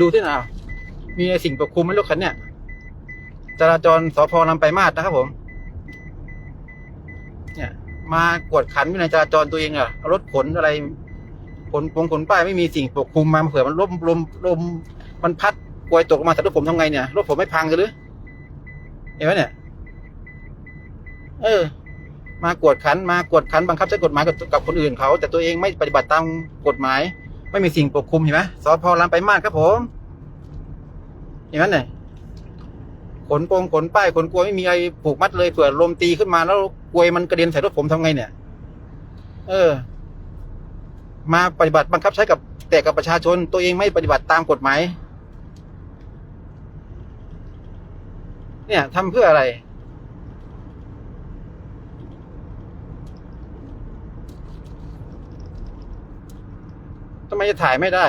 ดูที่น่ะมีไอ้สิ่งปกคลุมไหมรถคันเนี่ยจราจรสพลำไปลายมาศนะครับผม เนี่ย มากวดขันวินัยจราจรตัวเองอะรถขนอะไรขนปงขนป้ายไม่มีสิ่งปกคลุมมาเผื่อมันลมลมลมมันพัดกวยตกลงมาแต่รถผมทำไงเนี่ยรถผมไม่พังกันหรือเห็นไหมเนี่ย เออ มากวดขันมากวดขันบังคับใช้กฎหมายกับกับคนอื่นเขา แต่ตัวเองไม่ปฏิบัติตามกฎหมาย ไม่มีสิ่งปกคลุมเห็นไหมสพลำไปมาศครับผม เห็นไหมเนี่ยขนโปงขนป้ายขนกลวยไม่มีอะไรผูกมัดเลยเผื่อลมตีขึ้นมาแล้วกลวยมันกระเด็นใส่รถผมทำไงเนี่ย เออ มาปฏิบัติบังคับใช้กับแต่กับประชาชนตัวเองไม่ปฏิบัติตามกฎหมายเนี่ยทำเพื่ออะไร ทำไมจะถ่ายไม่ได้